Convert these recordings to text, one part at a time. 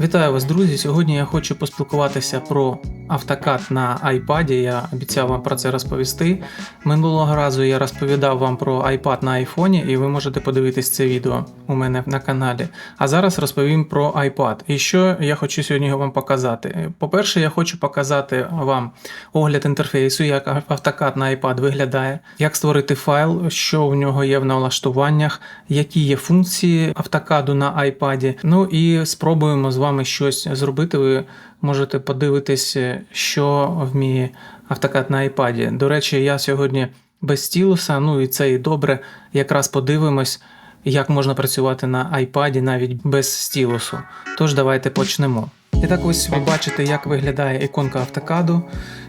Вітаю вас, друзі! Сьогодні я хочу поспілкуватися про автокад на iPad. Я обіцяв вам про це розповісти. Минулого разу я розповідав вам про iPad на iPhone, і ви можете подивитись це відео у мене на каналі. А зараз розповім про iPad. І що я хочу сьогодні вам показати. По-перше, я хочу показати вам огляд інтерфейсу, як автокад на iPad виглядає, як створити файл, що в нього є в налаштуваннях, які є функції автокаду на iPad. Ну і спробуємо з вами щось зробити. Ви можете подивитись, що вміє автокад на iPad. До речі, я сьогодні без стілуса, ну і це і добре. Якраз подивимось, як можна працювати на iPad навіть без стілусу. Тож давайте почнемо. І так ось ви бачите, як виглядає іконка автокаду,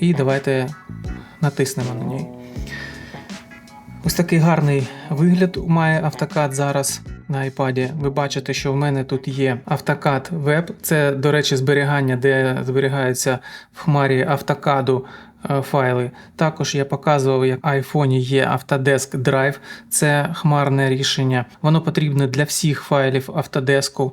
і давайте натиснемо на неї. Ось такий гарний вигляд має автокад зараз на iPad. Ви бачите, що в мене тут є автокад веб. Це, до речі, зберігання, де зберігаються в хмарі автокаду е, файли. Також я показував, як в iPhone є Autodesk Drive, це хмарне рішення. Воно потрібне для всіх файлів Autodesk.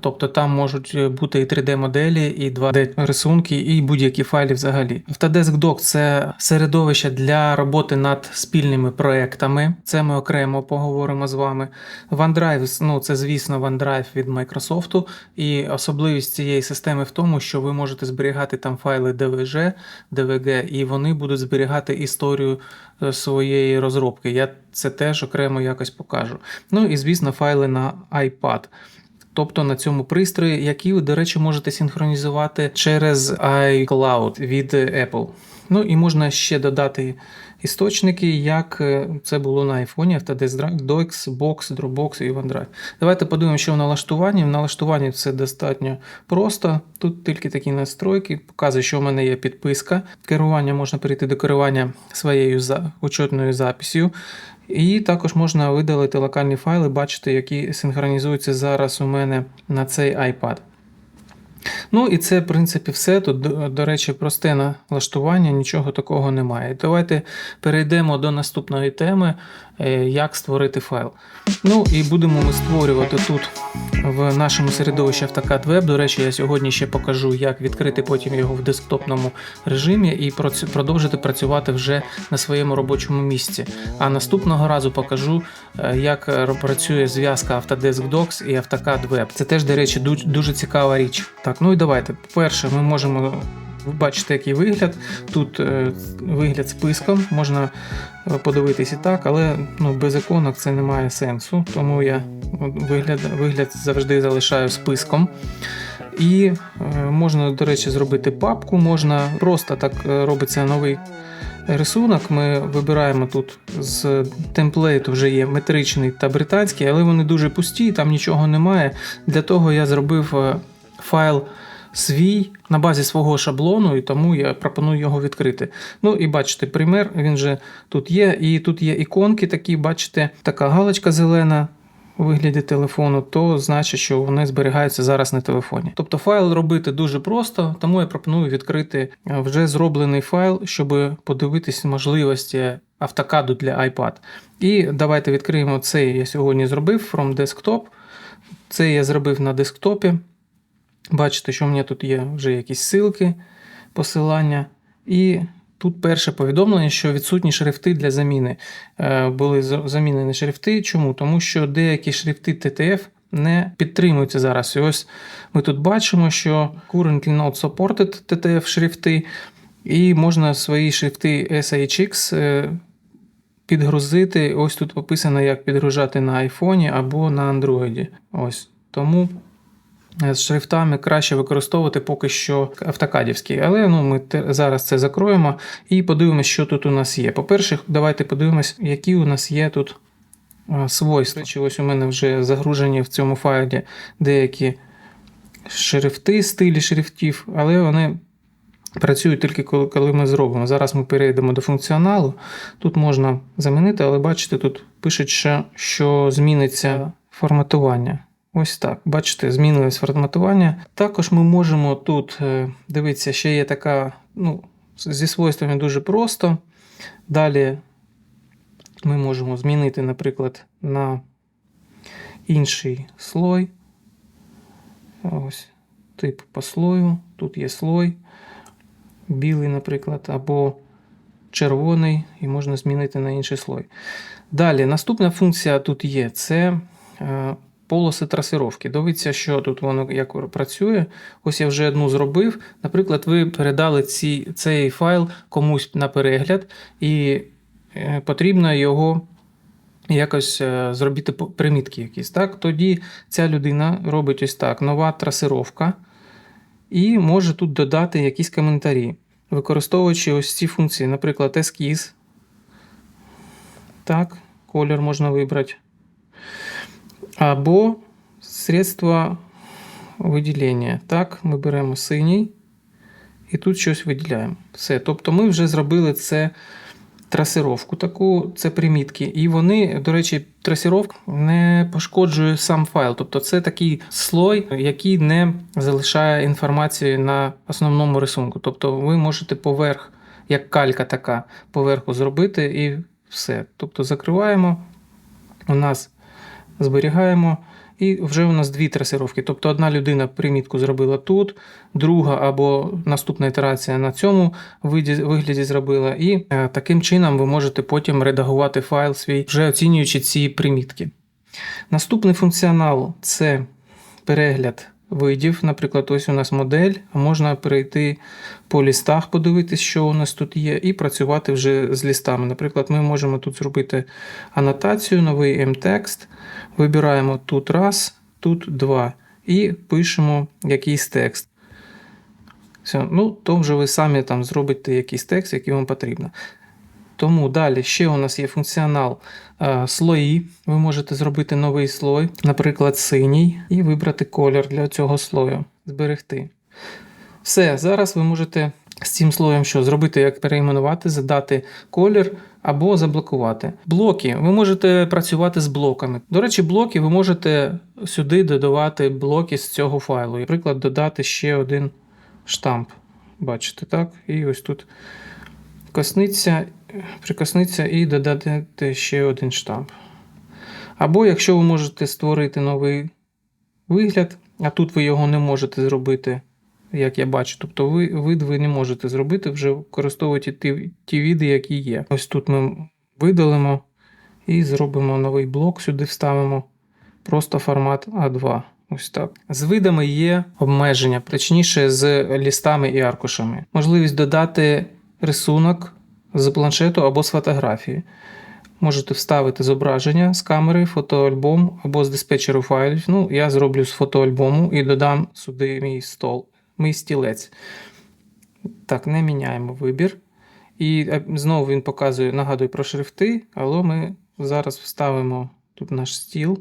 Тобто там можуть бути і 3D-моделі, і 2D-рисунки, і будь-які файли взагалі. Autodesk Dock – це середовище для роботи над спільними проектами. Це ми окремо поговоримо з вами. OneDrive, ну це звісно, OneDrive від Microsoft. І особливість цієї системи в тому, що ви можете зберігати там файли DVG, DVG, і вони будуть зберігати історію своєї розробки. Я це теж окремо якось покажу. Ну і звісно, файли на iPad. Тобто на цьому пристрої, які ви, до речі, можете синхронізувати через iCloud від Apple. Ну і можна ще додати істочники, як це було на iPhone, Autodesk Drive, Box, Dropbox і OneDrive. Давайте подивимося, що в налаштуванні. В налаштуванні це достатньо просто. Тут тільки такі настройки, показує, що в мене є підписка. Керування можна перейти до керування своєю учетною записью. І також можна видалити локальні файли, бачити, які синхронізуються зараз у мене на цей iPad. Ну і це, в принципі, все. Тут, до, речі, просте налаштування, нічого такого немає. Давайте перейдемо до наступної теми, як створити файл. Ну і будемо ми створювати тут в нашому середовищі AutoCAD Web. До речі, я сьогодні ще покажу, як відкрити потім його в десктопному режимі і продовжити працювати вже на своєму робочому місці. А наступного разу покажу, як працює зв'язка Autodesk Docs і AutoCAD Web. Це теж, до речі, дуже цікава річ. Так, ну і давайте. По-перше, ми можемо. Ви бачите, який вигляд. Тут е, вигляд списком, можна подивитись і так, але ну, без іконок це не має сенсу, тому я вигляд вигляд завжди залишаю списком. І е, можна, до речі, зробити папку, можна просто так е, робиться новий рисунок. Ми вибираємо тут з темплейту вже є метричний та британський, але вони дуже пусті, там нічого немає. Для того я зробив файл свій на базі свого шаблону, і тому я пропоную його відкрити. Ну і бачите, пример, він же тут є. І тут є іконки такі, бачите, така галочка зелена. У вигляді телефону, то значить, що вони зберігаються зараз на телефоні. Тобто файл робити дуже просто, тому я пропоную відкрити вже зроблений файл, щоб подивитись можливості автокаду для iPad. І давайте відкриємо цей я сьогодні зробив from desktop. Це я зробив на десктопі. Бачите, що в мене тут є вже якісь ссылки, посилання. І тут перше повідомлення, що відсутні шрифти для заміни. Е, були замінені шрифти. Чому? Тому що деякі шрифти TTF не підтримуються зараз. І ось ми тут бачимо, що currently not supported TTF шрифти, і можна свої шрифти SHX е, підгрузити. Ось тут описано, як підгружати на iPhone або на Android. Ось. Тому з шрифтами краще використовувати поки що автокадівські. Але ну, ми зараз це закроємо і подивимося, що тут у нас є. По-перше, давайте подивимось, які у нас є тут свойства. Речі, ось у мене вже загружені в цьому файлі деякі шрифти, стилі шрифтів, але вони. Працюють тільки коли коли ми зробимо. Зараз ми перейдемо до функціоналу. Тут можна замінити, але бачите, тут пишуть, що, що зміниться форматування. Ось так. Бачите, змінилось форматування. Також ми можемо тут, е, дивіться, ще є така, ну, зі свойствами дуже просто. Далі ми можемо змінити, наприклад, на інший слой. Ось. тип по слою. Тут є слой, білий, наприклад, або червоний, і можна змінити на інший слой. Далі, наступна функція тут є: це е, полоси трасировки. Дивіться, що тут воно як працює. Ось я вже одну зробив. Наприклад, ви передали ці, цей файл комусь на перегляд, і е, потрібно його якось е, зробити примітки якісь. Так? Тоді ця людина робить ось так: нова трасировка, і може тут додати якісь коментарі, використовуючи ось ці функції, наприклад, ескіз. Так, колір можна вибрати. Або средства виділення. Так, ми беремо синій і тут щось виділяємо. Все. Тобто ми вже зробили це трасировку таку, це примітки. І вони, до речі, трасировка не пошкоджує сам файл. Тобто це такий слой, який не залишає інформацію на основному рисунку. Тобто ви можете поверх, як калька така, поверху зробити і все. Тобто закриваємо, у нас зберігаємо. І вже у нас дві трасировки. Тобто одна людина примітку зробила тут, друга або наступна ітерація на цьому вигляді зробила. І е, таким чином ви можете потім редагувати файл свій, вже оцінюючи ці примітки. Наступний функціонал це перегляд видів. Наприклад, ось у нас модель, можна перейти по лістах, подивитись, що у нас тут є, і працювати вже з лістами. Наприклад, ми можемо тут зробити анотацію, новий m-текст. Вибираємо тут раз, тут два. І пишемо якийсь текст. Все, ну, то вже ви самі там зробите якийсь текст, який вам потрібно. Тому далі ще у нас є функціонал е, слої. Ви можете зробити новий слой, наприклад, синій, і вибрати колір для цього слою. Зберегти. Все, зараз ви можете з цим слоєм що зробити, як перейменувати, задати колір або заблокувати. Блоки. Ви можете працювати з блоками. До речі, блоки ви можете сюди додавати блоки з цього файлу. Наприклад, додати ще один штамп. Бачите, так? І ось тут косниться, прикосниться і додати ще один штамп. Або якщо ви можете створити новий вигляд, а тут ви його не можете зробити, як я бачу. Тобто ви, вид ви не можете зробити, вже використовуйте ті, ті віди, які є. Ось тут ми видалимо і зробимо новий блок, сюди вставимо просто формат А2. Ось так. З видами є обмеження, точніше з лістами і аркушами. Можливість додати рисунок з планшету або з фотографії. Можете вставити зображення з камери, фотоальбом або з диспетчеру файлів. Ну, я зроблю з фотоальбому і додам сюди мій стол, мій стілець. Так, не міняємо вибір. І е, знову він показує, нагадує про шрифти, але ми зараз вставимо тут наш стіл.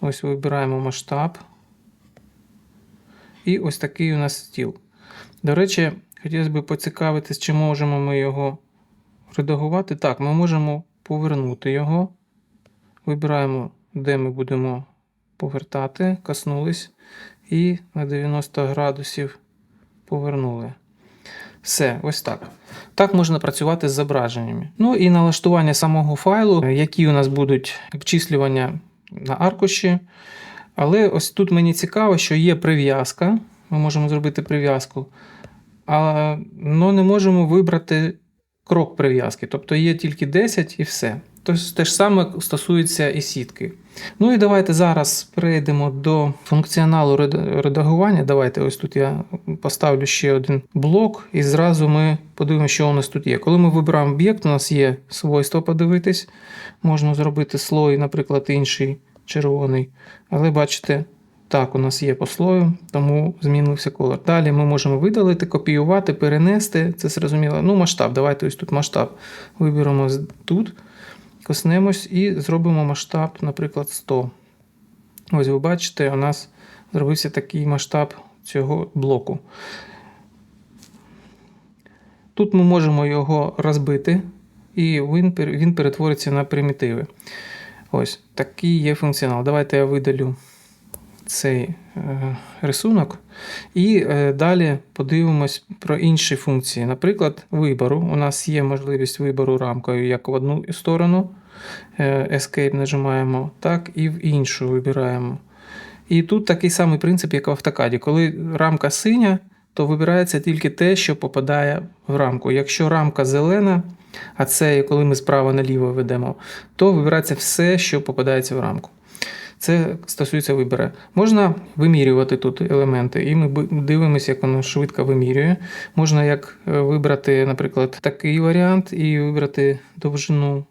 Ось вибираємо масштаб. І ось такий у нас стіл. До речі, хотілося б поцікавитись, чи можемо ми його редагувати. Так, ми можемо повернути його. Вибираємо, де ми будемо повертати, коснулись і на 90 градусів повернули. Все, ось так. Так можна працювати з зображеннями. Ну і налаштування самого файлу, які у нас будуть обчислювання на аркуші. Але ось тут мені цікаво, що є прив'язка. Ми можемо зробити прив'язку, але не можемо вибрати крок прив'язки. Тобто є тільки 10 і все. Тобто те ж саме стосується і сітки. Ну і давайте зараз перейдемо до функціоналу редагування. Давайте ось тут я поставлю ще один блок, і зразу ми подивимося, що у нас тут є. Коли ми вибираємо об'єкт, у нас є свойства подивитись. Можна зробити слой, наприклад, інший червоний. Але бачите, так, у нас є по слою, тому змінився колір. Далі ми можемо видалити, копіювати, перенести. Це зрозуміло. Ну, масштаб. Давайте ось тут масштаб виберемо тут, коснемось і зробимо масштаб, наприклад, 100. Ось ви бачите, у нас зробився такий масштаб цього блоку. Тут ми можемо його розбити, і він перетвориться на примітиви. Ось такий є функціонал. Давайте я видалю цей е, рисунок. І е, далі подивимось про інші функції. Наприклад, вибору. У нас є можливість вибору рамкою як в одну сторону. Е, Escape нажимаємо, так і в іншу вибираємо. І тут такий самий принцип, як в автокаді. Коли рамка синя, то вибирається тільки те, що попадає в рамку. Якщо рамка зелена, а це коли ми справа наліво ведемо, то вибирається все, що попадається в рамку. Це стосується вибору. Можна вимірювати тут елементи, і ми дивимося, як воно швидко вимірює. Можна як е, вибрати, наприклад, такий варіант і вибрати довжину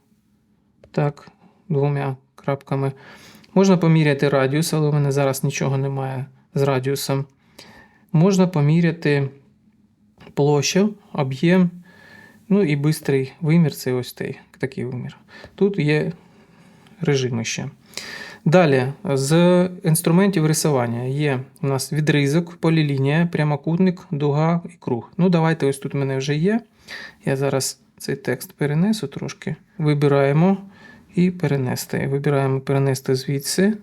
так, двома крапками. Можна поміряти радіус, але у мене зараз нічого немає з радіусом. Можна поміряти площу, об'єм, ну і бистрий вимір це ось той, такий вимір. Тут є режими ще. Далі, з інструментів рисування є у нас відрізок, полілінія, прямокутник, дуга і круг. Ну, давайте ось тут у мене вже є. Я зараз цей текст перенесу трошки. Вибираємо і перенести. Вибираємо перенести звідси.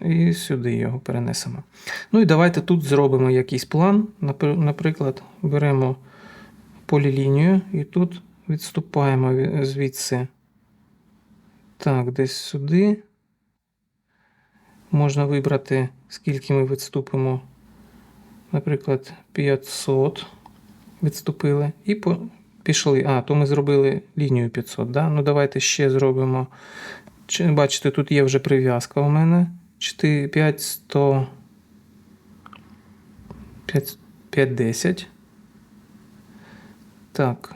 І сюди його перенесемо. Ну і давайте тут зробимо якийсь план. Наприклад, беремо полілінію і тут відступаємо звідси. Так, десь сюди. Можна вибрати, скільки ми відступимо. Наприклад, 500 відступили. І по... пішли. А, то ми зробили лінію 500. Да? Ну, давайте ще зробимо. Чи, бачите, тут є вже прив'язка у мене. 4, 5, 100, 5, 5, 10. Так.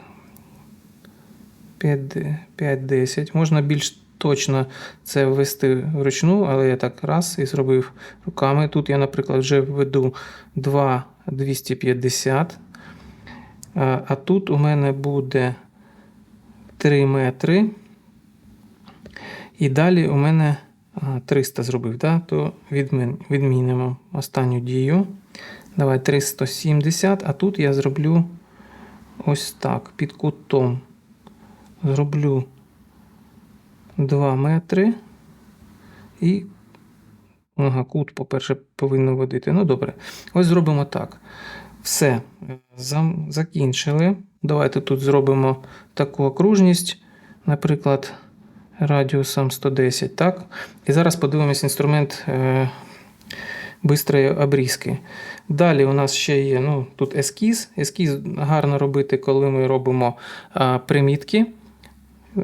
5, 5, 10. Можна більш точно це ввести вручну, але я так раз і зробив руками. Тут я, наприклад, вже введу 2 250. А, а тут у мене буде 3 метри. І далі у мене 300 зробив, да? то відмінимо останню дію. Давай 370, а тут я зроблю ось так, під кутом. Зроблю 2 метри. І ага, кут, по-перше, повинен водити. Ну, добре. Ось зробимо так. Все, закінчили. Давайте тут зробимо таку окружність, наприклад, радіусом 110. Так? І зараз подивимось інструмент е, бистрої обрізки. Далі у нас ще є ну, тут ескіз. Ескіз гарно робити, коли ми робимо е, примітки.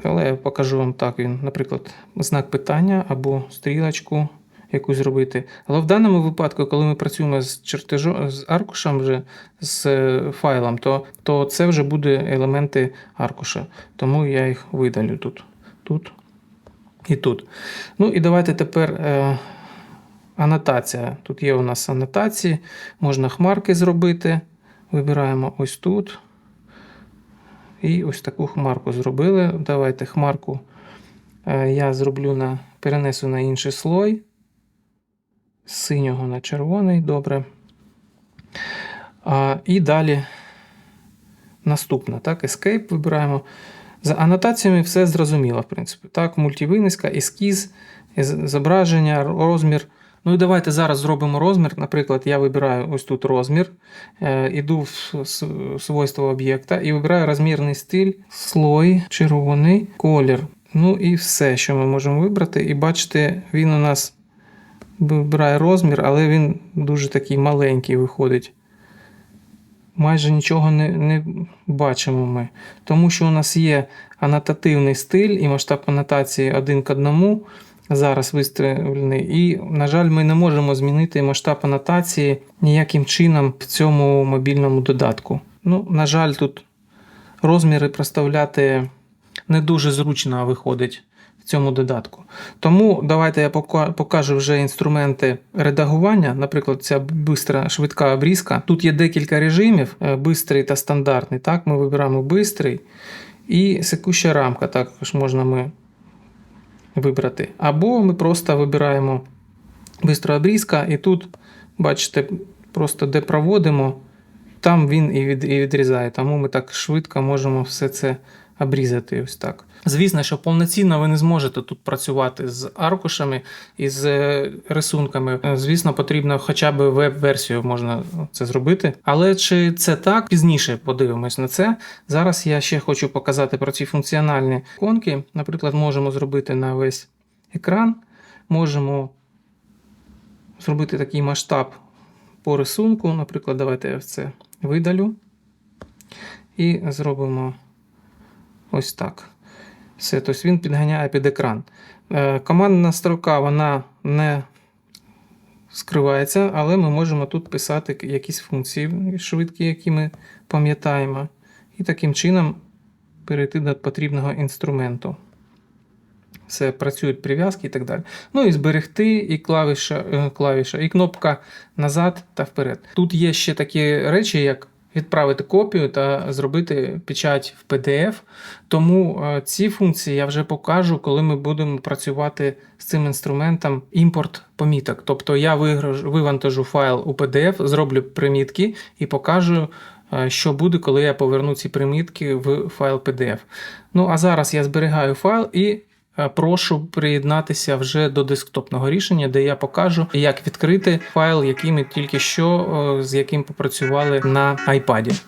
Але я покажу вам так. Він, наприклад, знак питання або стрілочку якусь зробити. Але в даному випадку, коли ми працюємо з чертежом, з аркушем, вже, з е, файлом, то, то це вже буде елементи аркуша. Тому я їх видалю тут, тут і тут. Ну і давайте тепер е, анотація. Тут є у нас анотації, можна хмарки зробити. Вибираємо ось тут. І ось таку хмарку зробили. Давайте хмарку е, я зроблю на, перенесу на інший слой. З синього на червоний, добре. А, і далі наступна. Так, Escape вибираємо. За анотаціями все зрозуміло, в принципі. Так, мультивиниска, ескіз, зображення, розмір. Ну і давайте зараз зробимо розмір. Наприклад, я вибираю ось тут розмір, е, іду в свойства об'єкта і вибираю розмірний стиль, слой, червоний, колір. Ну і все, що ми можемо вибрати. І бачите, він у нас вибирає розмір, але він дуже такий маленький виходить. Майже нічого не, не бачимо ми. Тому що у нас є анотативний стиль і масштаб анотації один к одному зараз виставлений. І, на жаль, ми не можемо змінити масштаб анотації ніяким чином в цьому мобільному додатку. Ну, на жаль, тут розміри проставляти не дуже зручно виходить в цьому додатку. Тому давайте я покажу вже інструменти редагування. Наприклад, ця бистра швидка обрізка. Тут є декілька режимів: е, бистрий та стандартний. Так, ми вибираємо бистрий. І секуща рамка також можна ми вибрати. Або ми просто вибираємо бистра обрізка, і тут, бачите, просто де проводимо, там він і відрізає. Тому ми так швидко можемо все це обрізати. Ось так. Звісно, що повноцінно ви не зможете тут працювати з аркушами і з е, рисунками. Е, Звісно, потрібно хоча б веб-версію можна це зробити. Але чи це так? Пізніше подивимось на це. Зараз я ще хочу показати про ці функціональні іконки. Наприклад, можемо зробити на весь екран. Можемо зробити такий масштаб по рисунку. Наприклад, давайте я це видалю. І зробимо ось так. Все, тобто він підганяє під екран. Е, Командна строка вона не скривається, але ми можемо тут писати якісь функції швидкі, які ми пам'ятаємо. І таким чином перейти до потрібного інструменту. Все, працюють прив'язки і так далі. Ну і зберегти, і клавіша, е, клавіша, і кнопка назад та вперед. Тут є ще такі речі, як відправити копію та зробити печать в PDF. Тому е, ці функції я вже покажу, коли ми будемо працювати з цим інструментом імпорт поміток. Тобто я вивантажу файл у PDF, зроблю примітки і покажу, е, що буде, коли я поверну ці примітки в файл PDF. Ну а зараз я зберігаю файл і. Е, Прошу приєднатися вже до десктопного рішення, де я покажу, як відкрити файл, який ми тільки що е, з яким попрацювали на iPad.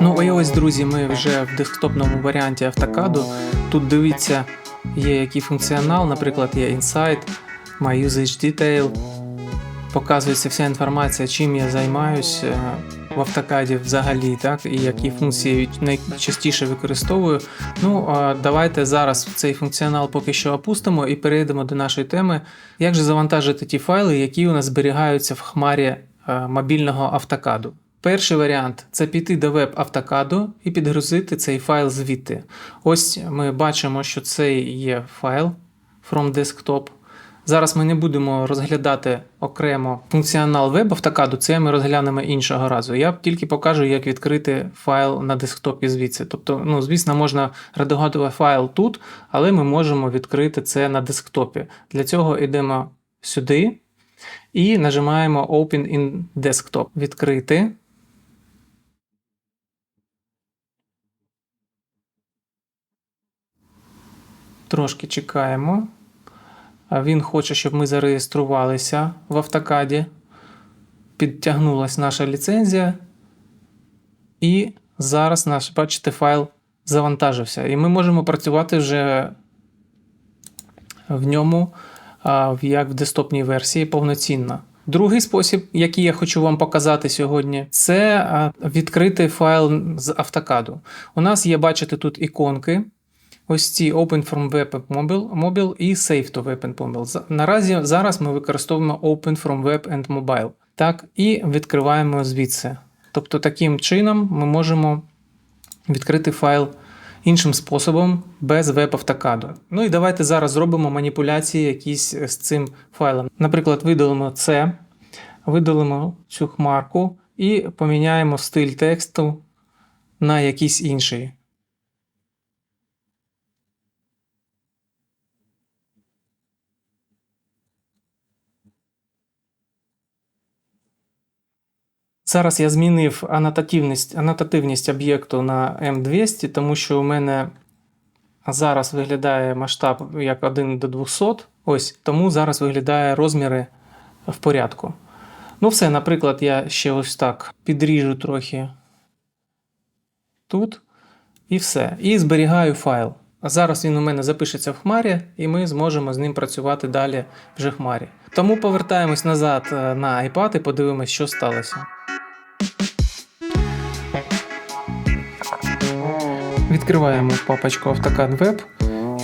Ну і ось, друзі, ми вже в десктопному варіанті автокаду. Тут дивіться, є який функціонал, наприклад, є Insight, My Usage Detail. Показується вся інформація, чим я займаюсь е, в автокаді взагалі, так, і які функції найчастіше використовую. Ну, давайте зараз цей функціонал поки що опустимо і перейдемо до нашої теми. Як же завантажити ті файли, які у нас зберігаються в хмарі е, мобільного автокаду? Перший варіант це піти до веб автокаду і підгрузити цей файл звідти. Ось ми бачимо, що це є файл from desktop. Зараз ми не будемо розглядати окремо функціонал веб автокаду, це ми розглянемо іншого разу. Я тільки покажу, як відкрити файл на десктопі звідси. Тобто, ну, звісно, можна редагувати файл тут, але ми можемо відкрити це на десктопі. Для цього йдемо сюди і нажимаємо Open in Desktop. Відкрити. Трошки чекаємо. Він хоче, щоб ми зареєструвалися в автокаді. Підтягнулася наша ліцензія. І зараз наш, бачите, файл завантажився. І ми можемо працювати вже в ньому, як в десктопній версії, повноцінно. Другий спосіб, який я хочу вам показати сьогодні, це відкрити файл з автокаду. У нас є, бачите, тут іконки. Ось ці Open from Web Mobile, Mobile і Save to Web and Mobile. Наразі зараз ми використовуємо Open from Web and Mobile. Так, і відкриваємо звідси. Тобто таким чином ми можемо відкрити файл іншим способом без веб-автокаду. Ну і давайте зараз зробимо маніпуляції якісь з цим файлом. Наприклад, видалимо це, видалимо цю хмарку і поміняємо стиль тексту на якийсь інший. Зараз я змінив анотативність, анотативність об'єкту на M200, тому що у мене зараз виглядає масштаб як 1 до 200. Ось тому зараз виглядає розміри в порядку. Ну, все, наприклад, я ще ось так підріжу трохи тут. І все. І зберігаю файл. А зараз він у мене запишеться в хмарі, і ми зможемо з ним працювати далі вже в хмарі. Тому повертаємось назад е, на iPad і подивимось, що сталося. Відкриваємо папочку AutoCAD Web.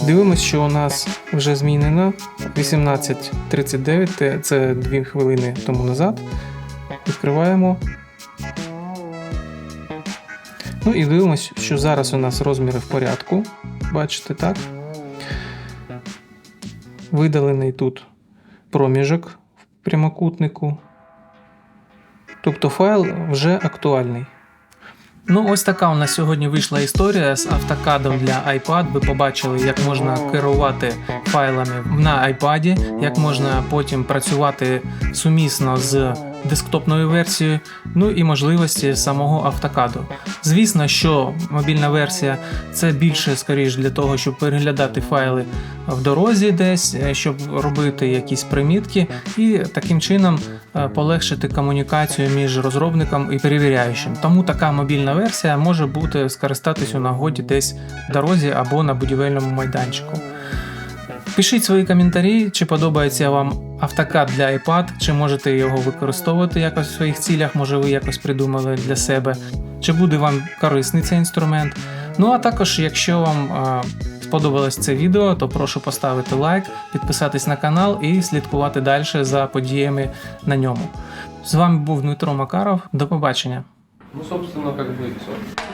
Дивимося, що у нас вже змінено 18.39, це 2 хвилини тому назад. Відкриваємо. Ну і дивимося, що зараз у нас розміри в порядку. Бачите, так? Видалений тут проміжок в прямокутнику. Тобто файл вже актуальний. Ну, ось така у нас сьогодні вийшла історія з автокадом для iPad. Ви побачили, як можна керувати файлами на iPad, як можна потім працювати сумісно з десктопною версією, ну і можливості самого автокаду. Звісно, що мобільна версія це більше скоріш для того, щоб переглядати файли в дорозі десь, е, щоб робити якісь примітки, і таким чином е, полегшити комунікацію між розробником і перевіряючим. Тому така мобільна версія може бути скористатись у нагоді десь в дорозі або на будівельному майданчику. Пишіть свої коментарі, чи подобається вам автокад для iPad, чи можете його використовувати якось в своїх цілях, може ви якось придумали для себе, чи буде вам корисний цей інструмент. Ну а також, якщо вам сподобалось це відео, то прошу поставити лайк, підписатись на канал і слідкувати далі за подіями на ньому. З вами був Дмитро Макаров. До побачення. Ну, собственно, как бы и все.